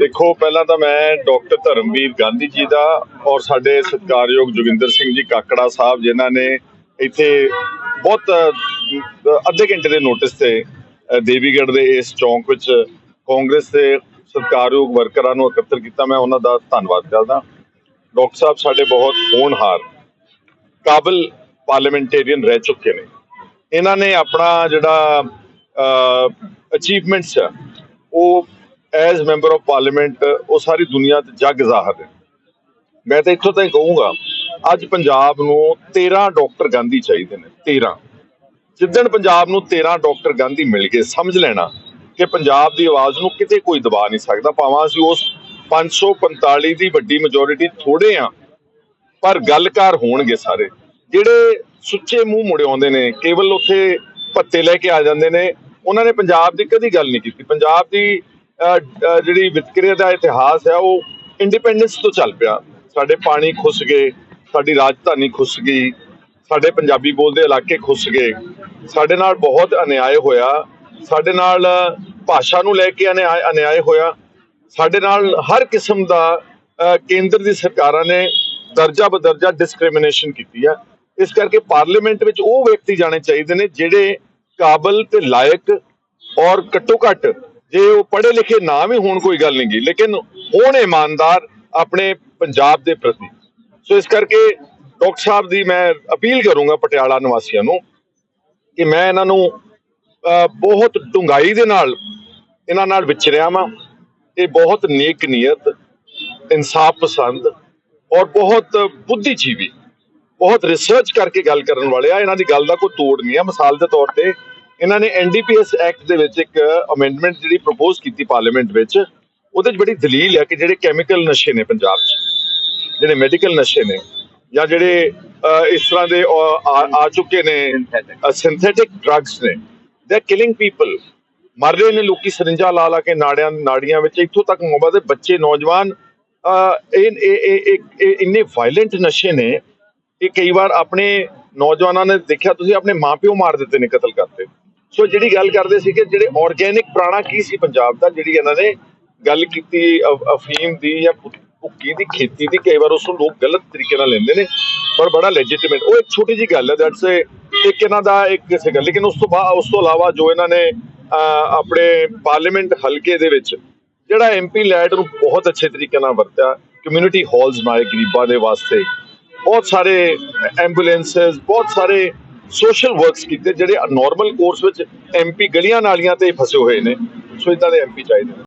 ਦੇਖੋ ਪਹਿਲਾਂ ਤਾਂ ਮੈਂ ਡਾਕਟਰ ਧਰਮਵੀਰ ਗਾਂਧੀ ਜੀ ਦਾ ਔਰ ਸਾਡੇ ਸਤਿਕਾਰਯੋਗ ਜੋਗਿੰਦਰ ਸਿੰਘ ਜੀ ਕਾਕੜਾ ਸਾਹਿਬ ਜਿਨ੍ਹਾਂ ਨੇ ਇੱਥੇ ਬਹੁਤ ਅੱਧੇ ਘੰਟੇ ਦੇ ਨੋਟਿਸ ਤੇ ਅ, ਦੇਵੀਗੜ੍ਹ ਦੇ ਇਸ ਚੌਂਕ ਵਿੱਚ ਕਾਂਗਰਸ ਦੇ ਸਤਿਕਾਰਯੋਗ ਵਰਕਰਾਂ ਨੂੰ ਇਕੱਤਰ ਕੀਤਾ। ਮੈਂ ਉਹਨਾਂ ਦਾ ਧੰਨਵਾਦ ਕਰਦਾ। ਡਾਕਟਰ ਸਾਹਿਬ ਸਾਡੇ ਬਹੁਤ ਹੋਣਹਾਰ ਕਾਬਲ ਪਾਰਲੀਮੈਂਟੇਰੀਅਨ ਰਹਿ ਚੁੱਕੇ ਨੇ। ਇਹਨਾਂ ਨੇ ਆਪਣਾ ਜਿਹੜਾ ਅਚੀਵਮੈਂਟਸ ਆ ਉਹ ਐਜ਼ ਮੈਂਬਰ ਆਫ ਪਾਰਲੀਮੈਂਟ ਉਹ ਸਾਰੀ ਦੁਨੀਆ ਤੇ ਜੱਗ ਜ਼ਾਹਰ ਹੈ ਮੈਂ ਤਾਂ ਇੱਥੋਂ ਤਾਈਂ ਕਹੂੰਗਾ, ਅੱਜ ਪੰਜਾਬ ਨੂੰ 13 ਡਾਕਟਰ ਗਾਂਧੀ ਚਾਹੀਦੇ ਨੇ 13 ਜਿੱਦਣ ਪੰਜਾਬ ਨੂੰ 13 ਡਾਕਟਰ ਗਾਂਧੀ ਮਿਲ ਗਏ, ਸਮਝ ਲੈਣਾ ਕਿ ਪੰਜਾਬ ਦੀ ਆਵਾਜ਼ ਨੂੰ ਕਿਤੇ ਕੋਈ ਦਬਾ ਨਹੀਂ ਸਕਦਾ, ਭਾਵੇਂ ਅਸੀਂ ਉਸ 545 ਦੀ ਵੱਡੀ ਮੈਜੋਰਿਟੀ ਥੋੜੇ ਆ ਪਰ ਗੱਲਕਾਰ ਹੋਣਗੇ ਸਾਰੇ। ਜਿਹੜੇ ਸੁੱਚੇ ਮੂੰਹ ਮੁੜੇ ਆਉਂਦੇ ਨੇ, ਕੇਵਲ ਉੱਥੇ ਪੱਤੇ ਲੈ ਕੇ ਆ ਜਾਂਦੇ ਨੇ, ਉਹਨਾਂ ਨੇ ਪੰਜਾਬ ਦੀ ਕਦੀ ਗੱਲ ਨਹੀਂ ਕੀਤੀ। ਪੰਜਾਬ ਦੀ ਜਿਹੜੀ ਵਿਤਕਰੇ ਦਾ ਇਤਿਹਾਸ ਹੈ, ਉਹ ਇੰਡੀਪੈਂਡੈਂਸ ਤੋਂ ਚੱਲ ਪਿਆ। ਸਾਡੇ ਪਾਣੀ ਖੁੱਸ ਗਏ, ਸਾਡੀ ਰਾਜਧਾਨੀ ਖੁੱਸ ਗਈ, ਸਾਡੇ ਪੰਜਾਬੀ ਬੋਲਦੇ ਇਲਾਕੇ ਖੁੱਸ ਗਏ। ਸਾਡੇ ਨਾਲ ਬਹੁਤ ਅਨਿਆਏ ਹੋਇਆ, ਸਾਡੇ ਨਾਲ ਭਾਸ਼ਾ ਨੂੰ ਲੈ ਕੇ ਅਨਿਆਏ ਅਨਿਆਏ ਹੋਇਆ। ਸਾਡੇ ਨਾਲ ਹਰ ਕਿਸਮ ਦਾ ਕੇਂਦਰ ਦੀ ਸਰਕਾਰਾਂ ਨੇ ਦਰਜਾ ਬਦਰਜਾ ਡਿਸਕ੍ਰਿਮੀਨੇਸ਼ਨ ਕੀਤੀ ਹੈ। ਇਸ ਕਰਕੇ ਪਾਰਲੀਮੈਂਟ ਵਿੱਚ ਉਹ ਵਿਅਕਤੀ ਜਾਣੇ ਚਾਹੀਦੇ ਨੇ ਜਿਹੜੇ ਕਾਬਲ ਤੇ ਲਾਇਕ ਔਰ ਘੱਟੋ ਘੱਟ ਜੇ ਉਹ ਪੜ੍ਹੇ ਲਿਖੇ ਨਾ ਵੀ ਹੋਣ, ਕੋਈ ਗੱਲ ਨਹੀਂ ਗਈ ਲੇਕਿਨ ਹੋਣ ਇਮਾਨਦਾਰ ਆਪਣੇ ਪੰਜਾਬ ਦੇ ਪ੍ਰਤੀ। ਸੋ ਇਸ ਕਰਕੇ ਡਾਕਟਰ ਸਾਹਿਬ ਦੀ ਮੈਂ ਅਪੀਲ ਕਰੂੰਗਾ ਪਟਿਆਲਾ ਨਿਵਾਸੀਆਂ ਨੂੰ ਕਿ ਮੈਂ ਇਹਨਾਂ ਨੂੰ ਬਹੁਤ ਡੂੰਘਾਈ ਦੇ ਨਾਲ ਇਹਨਾਂ ਨਾਲ ਵਿਚਰਿਆ ਵਾਂ। ਇਹ ਬਹੁਤ ਨੇਕ ਨੀਅਤ, ਇਨਸਾਫ ਪਸੰਦ ਔਰ ਬਹੁਤ ਬੁੱਧੀਜੀਵੀ, ਬਹੁਤ ਰਿਸਰਚ ਕਰਕੇ ਗੱਲ ਕਰਨ ਵਾਲੇ ਆ। ਇਹਨਾਂ ਦੀ ਗੱਲ ਦਾ ਕੋਈ ਤੋੜ ਨਹੀਂ ਆ। ਮਿਸਾਲ ਦੇ ਤੌਰ ਤੇ ਇਹਨਾਂ ਨੇ ਐਨਡੀਪੀਐਸ ਐਕਟ ਦੇ ਵਿੱਚ ਇੱਕ ਅਮੈਂਡਮੈਂਟ ਜਿਹੜੀ ਪ੍ਰਪੋਜ਼ ਕੀਤੀ ਪਾਰਲੀਮੈਂਟ ਵਿੱਚ ਉਹਦੇ 'ਚ ਬੜੀ ਦਲੀਲ ਹੈ ਕਿ ਜਿਹੜੇ ਕੈਮੀਕਲ ਨਸ਼ੇ ਨੇ ਪੰਜਾਬ 'ਚ ਜਿਹੜੇ ਮੈਡੀਕਲ ਨਸ਼ੇ ਨੇ ਜਾਂ ਜਿਹੜੇ ਇਸ ਤਰ੍ਹਾਂ ਦੇ ਆ ਚੁੱਕੇ ਨੇ ਸਿੰਥੈਟਿਕ ਡਰੱਗਸ ਨੇ ਦੇ ਆਰ ਕਿਲਿੰਗ ਪੀਪਲ ਮਰ ਰਹੇ ਨੇ ਲੋਕੀ ਸਰਿੰਜਾਂ ਲਾ ਲਾ ਕੇ ਨਾੜਿਆਂ ਨਾੜੀਆਂ ਵਿੱਚ ਇੱਥੋਂ ਤੱਕ ਮੋਬਾਈਲ ਦੇ ਬੱਚੇ ਨੌਜਵਾਨ ਇਹ ਇੰਨੇ ਵਾਇਲੈਂਟ ਨਸ਼ੇ ਨੇ ਇਹ ਕਈ ਵਾਰ ਆਪਣੇ ਨੌਜਵਾਨਾਂ ਨੇ ਦੇਖਿਆ ਤੁਸੀਂ ਆਪਣੇ ਮਾਪਿਓ ਮਾਰ ਦਿੱਤੇ ਨੇ ਕਤਲ ਕਰਤੇ ਸੋ ਜਿਹੜੀ ਗੱਲ ਕਰਦੇ ਸੀ ਕਿ ਜਿਹੜੇ ਆਰਗੇਨਿਕ ਪ੍ਰਾਣਾ ਕੀ ਸੀ ਪੰਜਾਬ ਦਾ, ਜਿਹੜੀ ਇਹਨਾਂ ਨੇ ਗੱਲ ਕੀਤੀ ਅਫੀਮ ਦੀ ਜਾਂ ਭੁੱਕੀ ਦੀ, ਖੇਤੀ ਦੀ, ਕਈ ਵਾਰ ਉਸ ਨੂੰ ਲੋਕ ਗਲਤ ਤਰੀਕੇ ਨਾਲ ਲੈਂਦੇ ਨੇ, ਪਰ ਬੜਾ ਲੈਜੀਟਿਮੇਟ ਉਹ ਇੱਕ ਛੋਟੀ ਜੀ ਗੱਲ ਹੈ ਦੈਟਸ ਇੱਕ ਇਹਨਾਂ ਦਾ ਇੱਕ ਸੀਗਾ ਲੇਕਿਨ ਉਸ ਤੋਂ ਬਾਅਦ ਉਸ ਤੋਂ ਇਲਾਵਾ ਜੋ ਇਹਨਾਂ ਨੇ ਆਪਣੇ ਪਾਰਲੀਮੈਂਟ ਹਲਕੇ ਦੇ ਵਿੱਚ, ਜਿਹੜਾ ਐਮਪੀ ਲੈਡ ਨੂੰ ਬਹੁਤ ਅੱਛੇ ਤਰੀਕੇ ਨਾਲ ਵਰਤਿਆ ਕਮਿਊਨਿਟੀ ਹਾਲਸ ਬਣਾਏ ਗਰੀਬਾਂ ਦੇ ਵਾਸਤੇ। ਬਹੁਤ ਸਾਰੇ ਐਂਬੂਲੈਂਸਸ ਬਹੁਤ ਸਾਰੇ ਸੋਸ਼ਲ ਵਰਕਸ ਕੀਤੇ ਜਿਹੜੇ ਨਾਰਮਲ ਕੋਰਸ ਵਿੱਚ ਐਮਪੀ ਗਲੀਆਂ ਨਾਲੀਆਂ ਤੇ ਫਸੇ ਹੋਏ ਨੇ। ਸੋ ਇਦਾਂ ਦੇ ਐਮਪੀ ਚਾਹੀਦੇ ਨੇ।